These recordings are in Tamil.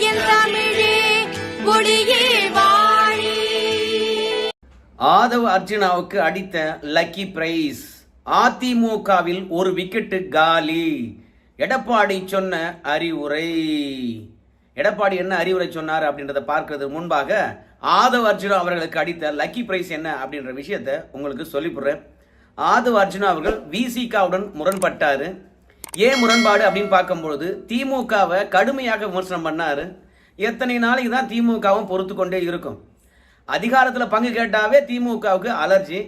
என் தமிழே வாழி. ஆதவ அர்ஜுனாவுக்கு அடித்த லக்கி பிரைஸ். அதிமுகவில் ஒரு விக்கெட்டு காலி. எடப்பாடி சொன்ன அறிவுரை. எடப்பாடி என்ன அறிவுரை சொன்னார் அப்படின்றத பார்க்கறது முன்பாக ஆதவ அர்ஜுனா அவர்களுக்கு அடித்த லக்கி பிரைஸ் என்ன அப்படின்ற விஷயத்த உங்களுக்கு சொல்லிவிடுறேன் ஆதவ அர்ஜுனா அவர்கள் விசிகாவுடன் முரண்பட்டாரு. ஏன் முரண்பாடு அப்படின்னு பார்க்கும்பொழுது திமுகவை கடுமையாக விமர்சனம் பண்ணாரு. எத்தனை நாளைக்கு தான் திமுகவும் பொறுத்து கொண்டே இருக்கும். அதிகாரத்தில் பங்கு கேட்டாவே திமுகவுக்கு அலர்ஜி.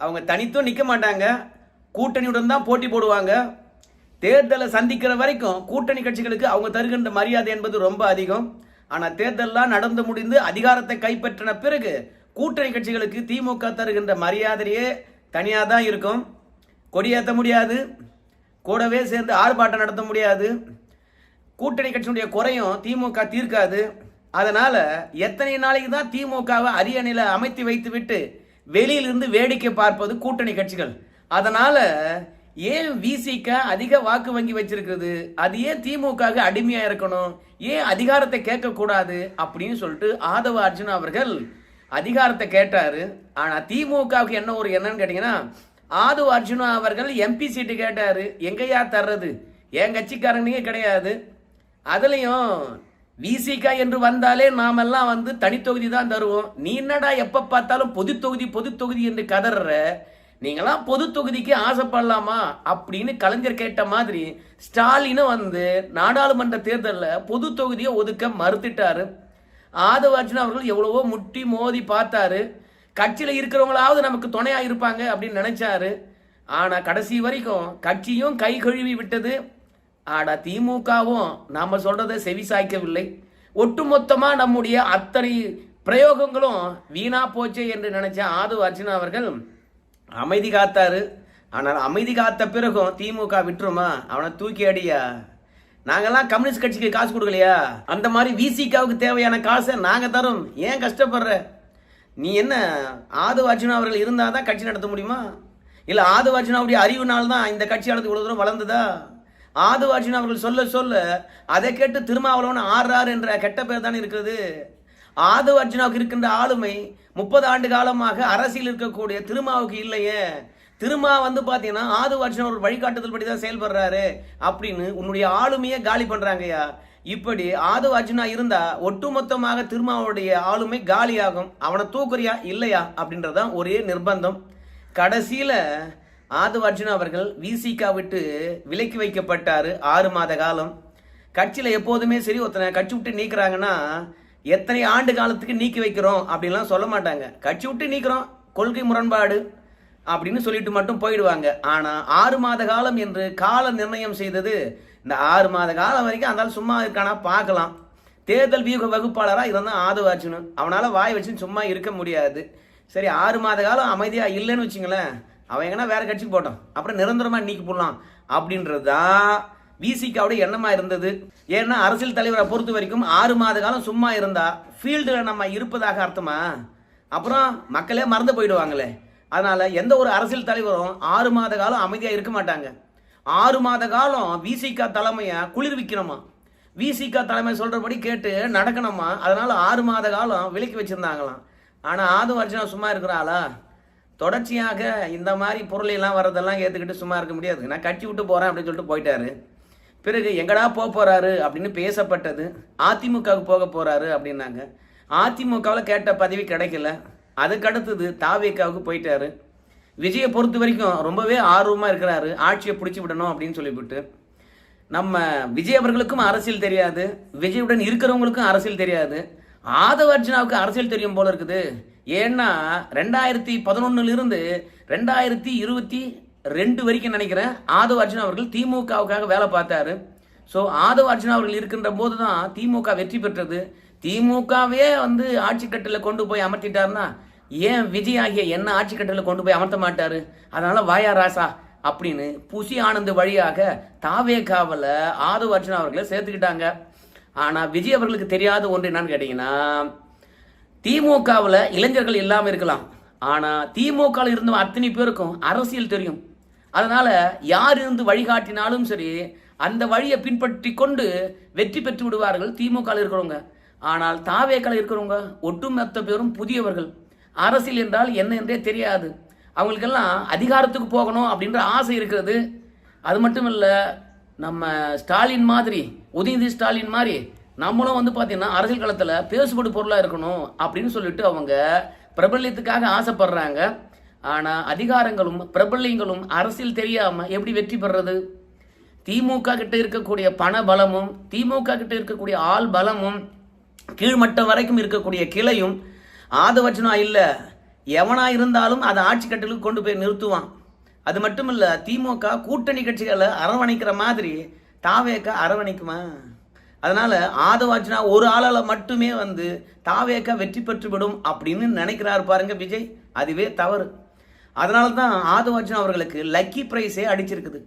அவங்க தனித்தும் நிற்க மாட்டாங்க. கூட்டணியுடன் தான் போட்டி போடுவாங்க. தேர்தலை சந்திக்கிற வரைக்கும் கூட்டணி கட்சிகளுக்கு அவங்க தருகின்ற மரியாதை என்பது ரொம்ப அதிகம். ஆனால் தேர்தலெலாம் நடந்து முடிந்து அதிகாரத்தை கைப்பற்றின பிறகு கூட்டணி கட்சிகளுக்கு திமுக தருகின்ற மரியாதையே தனியாக தான் இருக்கும். கொடியேற்ற முடியாது. கூடவே சேர்ந்து ஆர்ப்பாட்டம் நடத்த முடியாது. கூட்டணி கட்சியினுடைய குறையும் திமுக தீர்க்காது. அதனால எத்தனை நாளைக்கு தான் திமுகவை அரியணையில் அமைத்து வைத்து விட்டு வெளியிலிருந்து வேடிக்கை பார்ப்பது கூட்டணி கட்சிகள். அதனால ஏன் விசிக அதிக வாக்கு வங்கி வச்சிருக்குது அது ஏன் திமுகவுக்கு அடிமையா இருக்கணும்? ஏன் அதிகாரத்தை கேட்கக்கூடாது? அப்படின்னு சொல்லிட்டு ஆதவ அர்ஜுனா அவர்கள் அதிகாரத்தை கேட்டாரு. ஆனா திமுகவுக்கு என்ன ஒரு என்னன்னு கேட்டீங்கன்னா ஆது அர்ஜுனா அவர்கள் எம்பி சீட்டு கேட்டார். எங்கேயா தர்றது? என் கட்சிக்காரங்களே கிடையாது? அதுலேயும் விசிகா என்று வந்தாலே நாமெல்லாம் வந்து தனித்தொகுதி தான் தருவோம். நீ என்னடா எப்போ பார்த்தாலும் பொது தொகுதி பொது தொகுதி என்று கதற நீங்களாம் பொது தொகுதிக்கு ஆசைப்படலாமா? அப்படின்னு கலைஞர் கேட்ட மாதிரி ஸ்டாலினும் வந்து நாடாளுமன்ற தேர்தலில் பொது தொகுதியை ஒதுக்க மறுத்துட்டாரு. ஆதவார்ஜுனா அவர்கள் எவ்வளவோ முட்டி மோதி பார்த்தாரு. கட்சியில் இருக்கிறவங்களாவது நமக்கு துணையாக இருப்பாங்க அப்படின்னு நினைச்சாரு. ஆனால் கடைசி வரைக்கும் கட்சியும் கை கழுவி விட்டது. ஆடா திமுகவும் நாம் சொல்கிறத செவி சாய்க்கவில்லை. ஒட்டுமொத்தமாக நம்முடைய அத்தனை பிரயோகங்களும் வீணா போச்சே என்று நினைச்ச ஆது அர்ஜுனா அவர்கள் அமைதி காத்தாரு. ஆனால் அமைதி காத்த பிறகும் திமுக விட்டுருமா? அவனை தூக்கி அடியா? நாங்கெல்லாம் கம்யூனிஸ்ட் கட்சிக்கு காசு கொடுக்கலையா? அந்த மாதிரி விசிகாவுக்கு தேவையான காசை நாங்கள் தரோம். ஏன் கஷ்டப்படுற? நீ என்ன ஆது அர்ஜுனா அவர்கள் இருந்தால் தான் கட்சி நடத்த முடியுமா? இல்லை ஆது அர்ஜுனாவுடைய அறிவுனால் தான் இந்த கட்சியானது இவ்வளோ தூரம் வளர்ந்ததா? ஆது அர்ஜுனா அவர்கள் சொல்ல சொல்ல அதை கேட்டு திருமாவளவன் ஆறார் என்ற கெட்ட பேர் தானே இருக்கிறது? ஆது அர்ஜுனாவுக்கு இருக்கின்ற ஆளுமை முப்பது ஆண்டு காலமாக அரசியல் இருக்கக்கூடிய திருமாவுக்கு இல்லையே. திருமா வந்து பார்த்தீங்கன்னா ஆது அர்ஜுனா ஒரு வழிகாட்டுதல் படி தான் செயல்படுறாரு அப்படின்னு உன்னுடைய ஆளுமையை காலி பண்ணுறாங்கய்யா இப்படி ஆதவ அர்ஜுனா இருந்தா ஒட்டுமொத்தமாக திருமாவுடைய ஆளுமை காலியாகும். அவனை தூக்குறியா? இல்லையா? அப்படின்றதான் ஒரே நிர்பந்தம். கடைசியில் ஆதவ அர்ஜுனா அவர்கள் விசிகா விட்டு விலக்கி வைக்கப்பட்டார் ஆறு மாத காலம். கட்சியில் எப்போதுமே சரி ஒருத்தனை கட்சி விட்டு நீக்கிறாங்கன்னா எத்தனை ஆண்டு காலத்துக்கு நீக்கி வைக்கிறோம் அப்படின்லாம் சொல்ல மாட்டாங்க. கட்சி விட்டு நீக்கிறோம் கொள்கை முரண்பாடு அப்படின்னு சொல்லிட்டு மட்டும் போயிடுவாங்க. ஆனால் ஆறு மாத காலம் என்று கால நிர்ணயம் செய்தது இந்த ஆறு மாத காலம் வரைக்கும் அந்த சும்மா இருக்கானா? பார்க்கலாம். தேர்தல் வியூக வகுப்பாளராக இருந்தால் ஆதரவாச்சுணும் அவனால் வாய் வச்சுன்னு சும்மா இருக்க முடியாது. சரி ஆறு மாத காலம் அமைதியாக இல்லைன்னு வச்சுங்களேன். அவன் எங்கன்னா வேறு கட்சிக்கு போட்டோம் அப்புறம் நிரந்தரமாக நீக்கி போடலாம். அப்படின்றது தான் விசிகாவுடைய எண்ணமாக இருந்தது. ஏன்னா அரசியல் தலைவரை பொறுத்த வரைக்கும் ஆறு மாத காலம் சும்மா இருந்தால் ஃபீல்டில் நம்ம இருப்பதாக அர்த்தமா? அப்புறம் மக்களே மறந்து போயிடுவாங்களே. அதனால் எந்த ஒரு அரசியல் தலைவரும் ஆறு மாத காலம் அமைதியாக இருக்க மாட்டாங்க. ஆறு மாத காலம் விசிகா தலைமையை குளிர்விக்கணுமா? விசிகா தலைமை சொல்கிறபடி கேட்டு நடக்கணுமா? அதனால் ஆறு மாத காலம் விலக்கி வச்சுருந்தாங்களாம். ஆனால் ஆது அர்ஜுனா சும்மா இருக்கிறாளா? தொடர்ச்சியாக இந்த மாதிரி பொருளையெல்லாம் வரதெல்லாம் ஏற்றுக்கிட்டு சும்மா இருக்க முடியாது. நான் கட்சி விட்டு போகிறேன் அப்படின்னு சொல்லிட்டு போயிட்டாரு. பிறகு எங்கடா போக போகிறாரு அப்படின்னு பேசப்பட்டது. அதிமுகவுக்கு போக போகிறாரு அப்படின்னாங்க. அதிமுகவில் கேட்ட பதவி கிடைக்கல. அதுக்கடுத்தது தாவேக்காவுக்கு போயிட்டாரு. விஜயை பொறுத்த வரைக்கும் ரொம்பவே ஆர்வமாக இருக்கிறாரு. ஆட்சியை பிடிச்சி விடணும் அப்படின்னு சொல்லிவிட்டு. நம்ம விஜய் அவர்களுக்கும் அரசியல் தெரியாது. விஜயுடன் இருக்கிறவங்களுக்கும் அரசியல் தெரியாது. ஆதவ அர்ஜுனாவுக்கு அரசியல் தெரியும் போல இருக்குது. ஏன்னா ரெண்டாயிரத்தி பதினொன்னுலேருந்து ரெண்டாயிரத்தி இருபத்தி ரெண்டு வரைக்கும் நினைக்கிறேன் ஆதவ அர்ஜுனா அவர்கள் திமுகவுக்காக வேலை பார்த்தாரு. ஸோ ஆதவ அர்ஜுனா அவர்கள் இருக்கின்ற போது தான் திமுக வெற்றி பெற்றது. திமுகவே வந்து ஆட்சி கட்டில் கொண்டு போய் அமர்த்திட்டாருன்னா ஏன் விஜய் ஆகிய என்ன ஆட்சி கட்டில் கொண்டு போய் அமர்த்த மாட்டார்? அதனால் வாயா ராசா அப்படின்னு புசி ஆனந்த் வழியாக தாவே காவல ஆதவ அர்ஜுனா அவர்களை சேர்த்துக்கிட்டாங்க. ஆனால் விஜய் அவர்களுக்கு தெரியாத ஒன்று என்னன்னு கேட்டிங்கன்னா திமுகவில் இளைஞர்கள் இல்லாமல் இருக்கலாம். ஆனால் திமுகவில் இருந்த அத்தனை பேருக்கும் அரசியல் தெரியும். அதனால் யார் இருந்து வழிகாட்டினாலும் சரி அந்த வழியை பின்பற்றி கொண்டு வெற்றி பெற்று விடுவார்கள் திமுகவில் இருக்கிறவங்க. ஆனால் தாவேக்கால இருக்கிறவங்க ஒட்டுமொத்த பேரும் புதியவர்கள். அரசியல் என்றால் என்ன என்றே தெரியாது. அவங்களுக்கெல்லாம் அதிகாரத்துக்கு போகணும் அப்படின்ற ஆசை இருக்கிறது. அது மட்டும் இல்லை நம்ம ஸ்டாலின் மாதிரி உதயநிதி ஸ்டாலின் மாதிரி நம்மளும் வந்து பார்த்தீங்கன்னா அரசியல் களத்தில் பேசுபடு பொருளாக இருக்கணும் அப்படின்னு சொல்லிட்டு அவங்க பிரபல்யத்துக்காக ஆசைப்படுறாங்க. ஆனால் அதிகாரங்களும் பிரபல்யங்களும் அரசியல் தெரியாமல் எப்படி வெற்றி பெறுறது? திமுக கிட்ட இருக்கக்கூடிய பண பலமும் திமுக கிட்ட இருக்கக்கூடிய ஆள் பலமும் கீழ்மட்டம் வரைக்கும் இருக்கக்கூடிய கிளையும் ஆதவச்சனா இல்லை. எவனா இருந்தாலும் அதை ஆட்சி கட்டலுக்கு கொண்டு போய் நிறுத்துவான். அது மட்டும் இல்லை திமுக கூட்டணி கட்சிகளை அரவணைக்கிற மாதிரி தாவேக்கா அரவணைக்குமா? அதனால் ஆதவாச்சினா ஒரு ஆளால் மட்டுமே வந்து தாவேக்கா வெற்றி பெற்று விடும் அப்படின்னு நினைக்கிறார் பாருங்க விஜய். அதுவே தவறு. அதனால தான் ஆதவாச்சினா அவர்களுக்கு லக்கி ப்ரைஸே அடிச்சிருக்குது.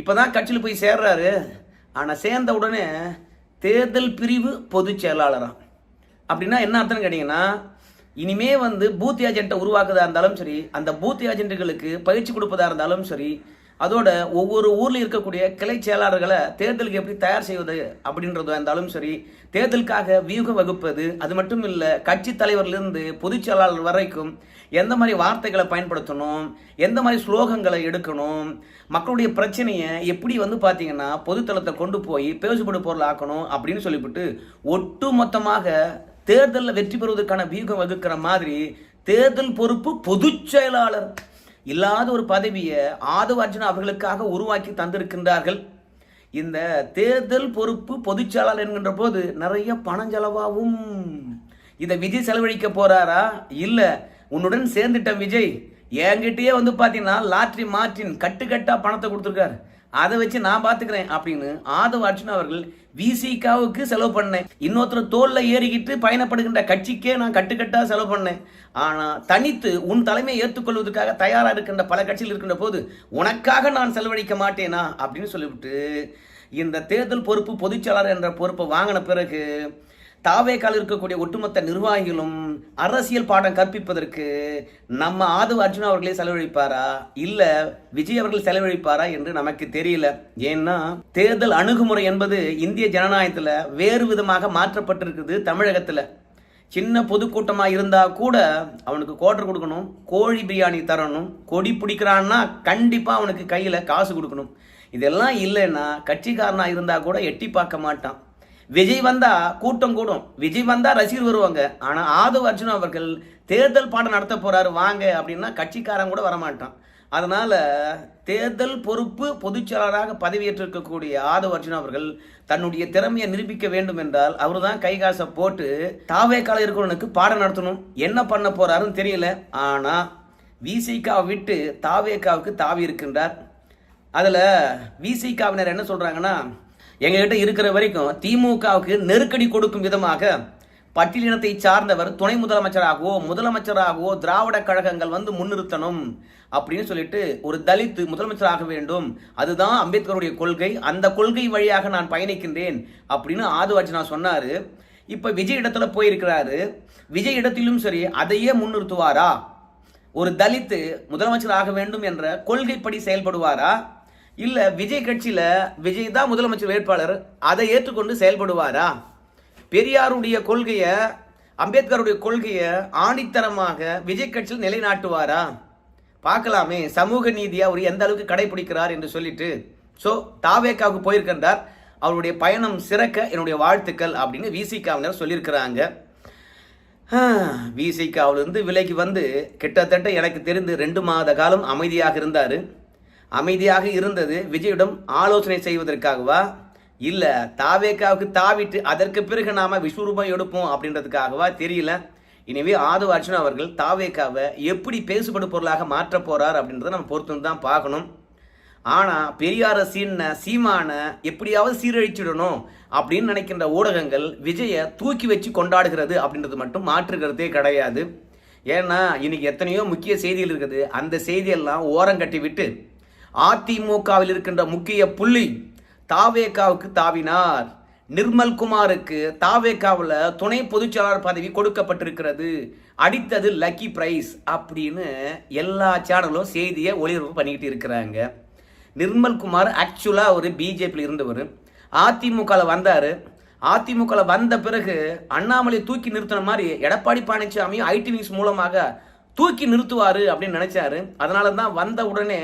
இப்போ தான் கட்சியில் போய் சேர்றாரு. ஆனால் சேர்ந்த உடனே தேர்தல் பிரிவு பொதுச் செயலாளராக அப்படின்னா என்ன அர்த்தம்னு கேட்டிங்கன்னா இனிமே வந்து பூத் ஏஜென்ட்டை உருவாக்குதா இருந்தாலும் சரி அந்த பூத் ஏஜென்ட்டுகளுக்கு பயிற்சி கொடுப்பதா இருந்தாலும் சரி அதோட ஒவ்வொரு ஊரில் இருக்கக்கூடிய கிளை செயலாளர்களை தேர்தலுக்கு எப்படி தயார் செய்வது அப்படின்றதா இருந்தாலும் சரி தேர்தலுக்காக வியூகம் வகுப்பது அது மட்டும் இல்லை கட்சி தலைவர்லேருந்து பொதுச் செயலாளர் வரைக்கும் எந்த மாதிரி வார்த்தைகளை பயன்படுத்தணும் எந்த மாதிரி ஸ்லோகங்களை எடுக்கணும் மக்களுடைய பிரச்சனையை எப்படி வந்து பார்த்தீங்கன்னா பொதுத்தளத்தை கொண்டு போய் பேசுபடு பொருள் ஆக்கணும் அப்படின்னு சொல்லிவிட்டு ஒட்டு மொத்தமாக தேர்தலில் வெற்றி பெறுவதற்கான வியூகம் வகுக்கிற மாதிரி தேர்தல் பொறுப்பு பொதுச் செயலாளர் இல்லாத ஒரு பதவியை ஆதவார்ஜுனா அவர்களுக்காக உருவாக்கி தந்திருக்கின்றார்கள். இந்த தேர்தல் பொறுப்பு பொதுச் செயலாளர் என்கின்ற போது நிறைய பணம் செலவாகும் இதை விஜய் செலவழிக்க போறாரா? இல்லை. உன்னுடன் சேர்ந்துட்ட விஜய். என்கிட்டயே வந்து பார்த்தீங்கன்னா லாட்ரி மாற்றின் கட்டுக்கட்டாக பணத்தை கொடுத்துருக்காரு. அதை வச்சு நான் பாத்துக்கிறேன் அப்படின்னு ஆதவ அர்ஜுன் அவர்கள் விசிகாவுக்கு செலவு பண்ணேன். இன்னொருத்தர் தோல்ல ஏறிக்கிட்டு பயணப்படுகின்ற கட்சிக்கே நான் கட்டுக்கட்டா செலவு பண்ணேன். ஆனா தனித்து உன் தலைமையை ஏற்றுக்கொள்வதற்காக தயாரா இருக்கின்ற பல கட்சியில் இருக்கின்ற போது உனக்காக நான் செலவழிக்க மாட்டேனா? அப்படின்னு சொல்லிவிட்டு இந்த தேர்தல் பொறுப்பு பொதுச்செயலாளர் என்ற பொறுப்பை வாங்கின பிறகு தாவேக்கால் இருக்கக்கூடிய ஒட்டுமொத்த நிர்வாகிகளும் அரசியல் பாடம் கற்பிப்பதற்கு நம்ம ஆதவ அர்ஜுனா அவர்களே செலவழிப்பாரா? இல்ல விஜய் அவர்கள் செலவழிப்பாரா என்று நமக்கு தெரியல. ஏன்னா தேர்தல் அணுகுமுறை என்பது இந்திய ஜனநாயகத்துல வேறு விதமாக மாற்றப்பட்டிருக்குது தமிழகத்துல. சின்ன பொதுக்கூட்டமா இருந்தா கூட அவனுக்கு கோட்டர் கொடுக்கணும் கோழி பிரியாணி தரணும் கொடி பிடிக்கிறான்னா கண்டிப்பா அவனுக்கு கையில காசு கொடுக்கணும். இதெல்லாம் இல்லைன்னா கட்சிக்காரனா இருந்தா கூட எட்டி பார்க்க மாட்டான். விஜய் வந்தா கூட்டம் கூடும். விஜய் வந்தா ரசிகர் வருவாங்க. ஆனா ஆதவ் அர்ஜுன் அவர்கள் தேர்தல் பாடம் நடத்த போறாரு வாங்க அப்படின்னா கட்சிக்காரன் கூட வரமாட்டான். அதனால தேர்தல் பொறுப்பு பொதுச்செயலாளராக பதவியேற்றிருக்கக்கூடிய ஆதவ அர்ஜுன் அவர்கள் தன்னுடைய திறமையை நிரூபிக்க வேண்டும் என்றால் அவர் தான் கைகாசை போட்டு தாவே கால இருக்கிறவனுக்கு பாடம் நடத்தணும். என்ன பண்ண போறாருன்னு தெரியல. ஆனா விசிகாவை விட்டு தாவேக்காவுக்கு தாவி இருக்கின்றார். அதில் விசிகாவினர் என்ன சொல்கிறாங்கன்னா எங்ககிட்ட இருக்கிற வரைக்கும் திமுகவுக்கு நெருக்கடி கொடுக்கும் விதமாக பட்டியலினத்தை சார்ந்தவர் துணை முதலமைச்சராகவோ முதலமைச்சராகவோ திராவிட கழகங்கள் வந்து முன்னிறுத்தணும் அப்படின்னு சொல்லிட்டு ஒரு தலித் முதலமைச்சராக வேண்டும். அதுதான் அம்பேத்கருடைய கொள்கை. அந்த கொள்கை வழியாக நான் பயணிக்கின்றேன் அப்படின்னு ஆதுவாஜனா சொன்னாரு. இப்ப விஜய் இடத்துல போயிருக்கிறாரு. விஜய் இடத்திலும் சரி அதையே முன்னிறுத்துவாரா? ஒரு தலித்து முதலமைச்சர் ஆக வேண்டும் என்ற கொள்கைப்படி செயல்படுவாரா? இல்ல விஜய் கட்சியில விஜய் தான் முதலமைச்சர் வேட்பாளர் அதை ஏற்றுக்கொண்டு செயல்படுவாரா? பெரியாருடைய கொள்கையை அம்பேத்கருடைய கொள்கையை ஆணித்தரமாக விஜய் கட்சியில் நிலைநாட்டுவாரா? பார்க்கலாமே சமூக நீதியை அவர் எந்த அளவுக்கு கடைபிடிக்கிறார் என்று சொல்லிட்டு. ஸோ தாவேக்காவுக்கு போயிருக்கின்றார். அவருடைய பயணம் சிறக்க என்னுடைய வாழ்த்துக்கள் அப்படின்னு விசிகாவினர் சொல்லியிருக்கிறாங்க. விசிகாவிலிருந்து விலைக்கு வந்து கிட்டத்தட்ட எனக்கு தெரிந்து ரெண்டு மாத காலம் அமைதியாக இருந்தார். அமைதியாக இருந்தது. விஜயிடம் ஆலோசனை செய்வதற்காகவா? இல்ல தாவேக்காவுக்கு தாவிட்டு அதற்கு பிறகு நாம விஸ்வரூபம் எடுப்போம் அப்படின்றதுக்காகவா? தெரியல. எனவே ஆதவ அர்ஜுன் அவர்கள் தாவேக்காவை எப்படி பேசுபடு பொருளாக மாற்ற போறார் அப்படின்றத நம்ம பொறுத்து தான் பார்க்கணும். ஆனா பெரியார சீன சீமான எப்படியாவது சீரழிச்சிடணும் அப்படின்னு நினைக்கின்ற ஊடகங்கள் விஜய தூக்கி வச்சு கொண்டாடுகிறது அப்படின்றது மட்டும் மாற்றுகிறதே கிடையாது. ஏன்னா இன்னைக்கு எத்தனையோ முக்கிய செய்திகள் இருக்குது. அந்த செய்தியெல்லாம் ஓரங்கட்டி விட்டு அதிமுகவில் இருக்கின்ற முக்கிய புள்ளி தாவேகாவுக்கு தாவினார். நிர்மல் குமாருக்கு தாவேகாவில் துணை பொதுச்செயலாளர் பதவி கொடுக்கப்பட்டிருக்கிறது. அடித்தது லக்கி பிரைஸ் அப்படின்னு எல்லா சேனலும் செய்தியை ஒளிபரப்பு பண்ணிக்கிட்டு இருக்கிறாங்க. நிர்மல்குமார் ஆக்சுவலாக ஒரு பிஜேபியில் இருந்தவர். அதிமுகவில் வந்தார். அதிமுகவில் வந்த பிறகு அண்ணாமலை தூக்கி நிறுத்தின மாதிரி எடப்பாடி பழனிசாமியும் ஐடி நியூஸ் மூலமாக தூக்கி நிறுத்துவார் அப்படின்னு நினைச்சாரு. அதனால தான் வந்த உடனே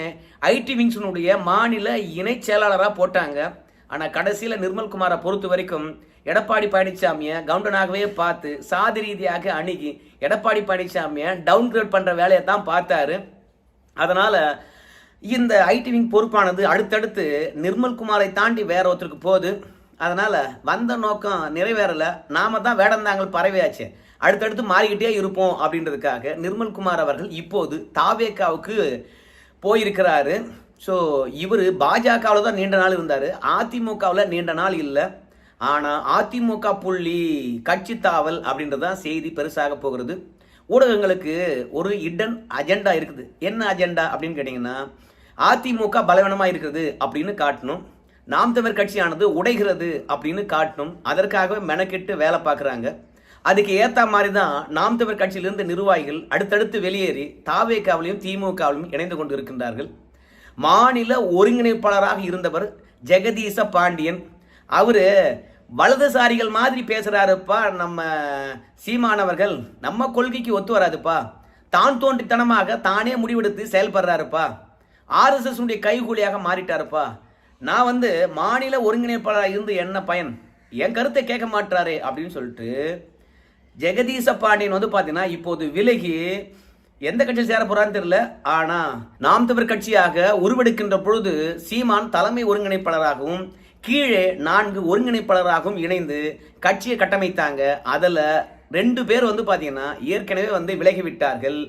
ஐடி விங்ஸினுடைய மாநில இணை செயலாளராக போட்டாங்க. ஆனால் கடைசியில் நிர்மல்குமாரை பொறுத்த வரைக்கும் எடப்பாடி பழனிசாமியை கவுண்டனாகவே பார்த்து சாதி ரீதியாக அணுகி எடப்பாடி பழனிசாமியை டவுன் கிரேட் பண்ணுற வேலையை தான் பார்த்தாரு. அதனால் இந்த ஐடி விங் பொறுப்பானது அடுத்தடுத்து நிர்மல்குமாரை தாண்டி வேற ஒருத்தருக்கு போகுது. அதனால் வந்த நோக்கம் நிறைவேறலை. நாம தான் வேடந்தாங்கள் பறவையாச்சு அடுத்தடுத்து மாறிக்கிட்டே இருப்போம் அப்படின்றதுக்காக நிர்மல்குமார் அவர்கள் இப்போது தாவேக்காவுக்கு போயிருக்கிறாரு. ஸோ இவர் பாஜகவில் தான் நீண்ட நாள் இருந்தார். அதிமுகவில் நீண்ட நாள் இல்லை. ஆனால் அதிமுக புள்ளி கட்சி தாவல் அப்படின்றது தான் செய்தி பெருசாக போகிறது. ஊடகங்களுக்கு ஒரு இடன் அஜெண்டா இருக்குது. என்ன அஜெண்டா அப்படின்னு கேட்டிங்கன்னா அதிமுக பலவீனமாக இருக்குது அப்படின்னு காட்டணும். நாம் தமிழ் கட்சியானது உடைகிறது அப்படின்னு காட்டணும். அதற்காகவே மெனக்கெட்டு வேலை பார்க்குறாங்க. அதுக்கு ஏற்ற மாதிரி தான் நாம் தமிழ் கட்சியிலிருந்து நிர்வாகிகள் அடுத்தடுத்து வெளியேறி தாவேக்காவிலையும் திமுகவிலும் இணைந்து கொண்டு இருக்கின்றார்கள் மாநில ஒருங்கிணைப்பாளராக இருந்தவர் ஜெகதீச பாண்டியன். அவரு வலதுசாரிகள் மாதிரி பேசுறாருப்பா நம்ம சீமானவர்கள் நம்ம கொள்கைக்கு ஒத்து வராதுப்பா. தான் தோன்றித்தனமாக தானே முடிவெடுத்து செயல்படுறாருப்பா. ஆர்எஸ்எஸ் உடைய கைகூலியாக மாறிட்டாருப்பா. நான் வந்து மாநில ஒருங்கிணைப்பாளராக இருந்து என்ன பயன்? என் கருத்தை கேட்க மாட்டாரே அப்படின்னு சொல்லிட்டு ஜெகதீச பாண்டியன் வந்து பார்த்தீங்கன்னா இப்போது விலகி எந்த கட்சியில் சேர போறான்னு தெரியல. ஆனா நாம் தமிழ் கட்சியாக உருவெடுக்கின்ற பொழுது சீமான் தலைமை ஒருங்கிணைப்பாளராகவும் கீழே நான்கு ஒருங்கிணைப்பாளராகவும் இணைந்து கட்சியை கட்டமைத்தாங்க. அதில் ரெண்டு பேர் வந்து பார்த்தீங்கன்னா ஏற்கனவே வந்து விலகிவிட்டார்கள்.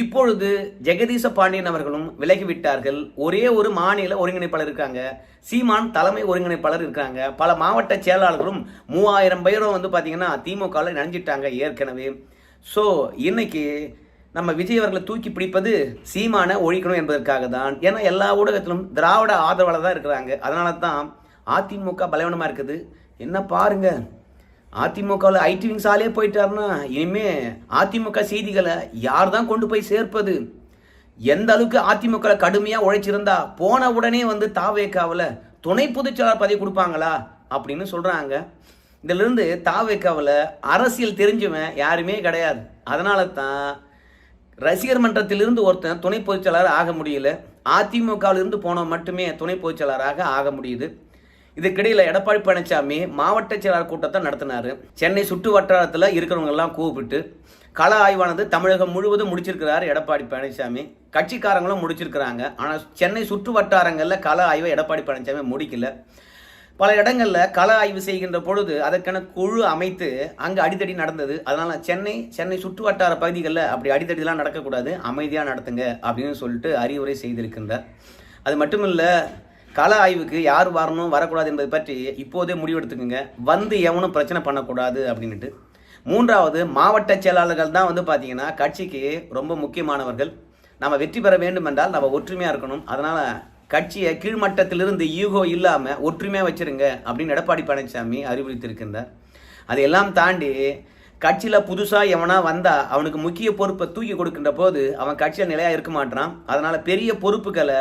இப்பொழுது ஜெகதீச பாண்டியன் அவர்களும் விலகிவிட்டார்கள். ஒரே ஒரு மாநில ஒருங்கிணைப்பாளர் இருக்காங்க. சீமான் தலைமை ஒருங்கிணைப்பாளர் இருக்காங்க. பல மாவட்ட செயலாளர்களும் மூவாயிரம் பேரும் வந்து பார்த்தீங்கன்னா திமுகவில் நினைஞ்சிட்டாங்க ஏற்கனவே. ஸோ இன்னைக்கு நம்ம விஜய் அவர்களை தூக்கி பிடிப்பது சீமானை ஒழிக்கணும் என்பதற்காக தான். ஏன்னா எல்லா ஊடகத்திலும் திராவிட ஆதரவாளர் தான் இருக்கிறாங்க. அதனால தான் அதிமுக பலவீனமாக இருக்குது. என்ன பாருங்க. அதிமுகவில் ஐடி விங்ஸ் ஆளே போயிட்டாருன்னா இனிமே அதிமுக செய்திகளை யார் தான் கொண்டு போய் சேர்ப்பது? எந்த அளவுக்கு அதிமுக கடுமையாக உழைச்சிருந்தா போன உடனே வந்து தாவேக்காவில் துணை பொதுச்செயலாளர் பதவி கொடுப்பாங்களா? அப்படின்னு சொல்கிறாங்க இதிலிருந்து தாவேக்காவில் அரசியல் தெரிஞ்சவன் யாருமே கிடையாது. அதனால தான் ரசிகர் மன்றத்திலிருந்து ஒருத்தன் துணை பொதுச்செயலாளர் ஆக முடியல. அதிமுகவிலிருந்து போனவன் மட்டுமே துணை பொதுச்செயலாளராக ஆக முடியுது. இதுக்கிடையில் எடப்பாடி பழனிசாமி மாவட்ட செயலாளர் கூட்டத்தை நடத்தினார். சென்னை சுற்று வட்டாரத்தில் இருக்கிறவங்கெல்லாம் கூப்பிட்டு கள ஆய்வானது தமிழகம் முழுவதும் முடிச்சிருக்கிறார் எடப்பாடி பழனிசாமி. கட்சிக்காரங்களும் முடிச்சிருக்கிறாங்க. ஆனால் சென்னை சுற்று வட்டாரங்களில் கள ஆய்வை எடப்பாடி பழனிசாமி முடிக்கல. பல இடங்களில் கள ஆய்வு செய்கின்ற பொழுது அதற்கான குழு அமைத்து அங்கே அடித்தடி நடந்தது. அதனால் சென்னை சென்னை சுற்று வட்டார பகுதிகளில் அப்படி அடித்தடிலாம் நடக்கக்கூடாது. அமைதியாக நடத்துங்க அப்படின்னு சொல்லிட்டு அறிவுரை செய்திருக்கின்றார். அது மட்டும் இல்லை கள ஆய்வுக்கு யார் வரணும் வரக்கூடாது என்பதை பற்றி இப்போதே முடிவெடுத்துக்குங்க. வந்து எவனும் பிரச்சனை பண்ணக்கூடாது அப்படின்ட்டு மூன்றாவது மாவட்ட செயலாளர்கள் தான் வந்து பார்த்தீங்கன்னா கட்சிக்கு ரொம்ப முக்கியமானவர்கள். நம்ம வெற்றி பெற வேண்டும் என்றால் நம்ம ஒற்றுமையாக இருக்கணும். அதனால் கட்சியை கீழ்மட்டத்திலிருந்து ஈகோ இல்லாமல் ஒற்றுமையாக வச்சிருங்க அப்படின்னு எடப்பாடி பழனிசாமி அறிவுறுத்தியிருக்கின்றார். அதையெல்லாம் தாண்டி கட்சியில் புதுசாக எவனா வந்தா அவனுக்கு முக்கிய பொறுப்பை தூக்கி கொடுக்கின்ற போது அவன் கட்சியில் நிலையாக இருக்க மாட்டான். அதனால் பெரிய பொறுப்புகளை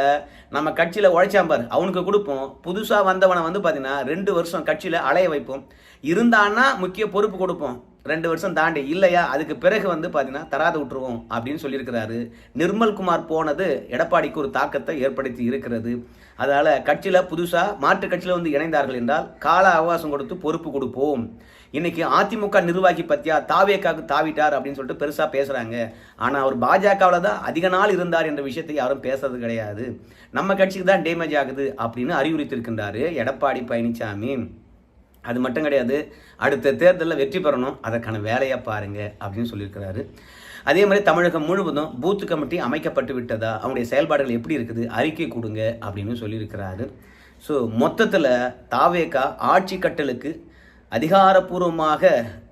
நம்ம கட்சியில் உழைச்சாம்பார் அவனுக்கு கொடுப்போம். புதுசாக வந்தவனை வந்து பார்த்தீங்கன்னா ரெண்டு வருஷம் கட்சியில் அலைய வைப்போம். இருந்தான்னா முக்கிய பொறுப்பு கொடுப்போம். ரெண்டு வருஷம் தாண்டி இல்லையா? அதுக்கு பிறகு வந்து பார்த்தீங்கன்னா தராத விட்டுருவோம் அப்படின்னு சொல்லியிருக்கிறாரு. நிர்மல்குமார் போனது எடப்பாடிக்கு ஒரு தாக்கத்தை ஏற்படுத்தி இருக்கிறது. அதனால் கட்சியில் புதுசாக மாற்று கட்சியில் வந்து இணைந்தார்கள் என்றால் கால அவகாசம் கொடுத்து பொறுப்பு கொடுப்போம். இன்னைக்கு அதிமுக நிர்வாகி பத்தியா தாவேக்காக்கு தாவிட்டார் அப்படின்னு சொல்லிட்டு பெருசாக பேசுகிறாங்க ஆனால் அவர் பாஜகவில் தான் அதிக நாள் இருந்தார் என்ற விஷயத்தை யாரும் பேசுறது கிடையாது. நம்ம கட்சிக்கு தான் டேமேஜ் ஆகுது அப்படின்னு அறிவுறுத்தியிருக்கின்றாரு எடப்பாடி பழனிசாமி அது மட்டும் கிடையாது அடுத்த தேர்தலில் வெற்றி பெறணும் அதற்கான வேலையை பாருங்க அப்படின்னு சொல்லியிருக்கிறாரு. அதே மாதிரி தமிழகம் முழுவதும் பூத் கமிட்டி அமைக்கப்பட்டு விட்டதா அவங்களுடைய செயல்பாடுகள் எப்படி இருக்குது அறிக்கை கொடுங்க அப்படின்னு சொல்லியிருக்கிறாரு. ஸோ மொத்தத்தில் தாவேக்கா ஆட்சி கட்டலுக்கு அதிகாரப்பூர்வமாக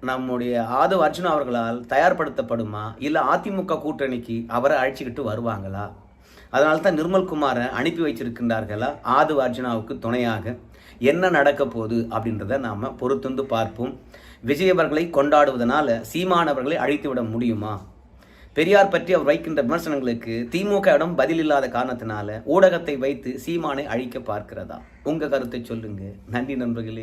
நம்முடைய ஆதவ் அர்ஜுனா அவர்களால் தயார்படுத்தப்படுமா? இல்லை அதிமுக கூட்டணிக்கு அவரை அழைச்சிக்கிட்டு வருவாங்களா? அதனால தான் நிர்மல்குமாரை அனுப்பி வைச்சிருக்கின்றார்களா ஆதவ் அர்ஜுனாவுக்கு துணையாக என்ன நடக்க போகுது அப்படின்றத நாம் பொறுத்துந்து பார்ப்போம். விஜய் அவர்களை கொண்டாடுவதனால சீமானவர்களை அழித்து விட முடியுமா? பெரியார் பற்றி அவர் வைக்கின்ற விமர்சனங்களுக்கு திமுக இடம் பதில் இல்லாத காரணத்தினால ஊடகத்தை வைத்து சீமானை அழிக்க பார்க்கிறதா? உங்கள் கருத்தை சொல்லுங்க. நன்றி நண்பர்களே.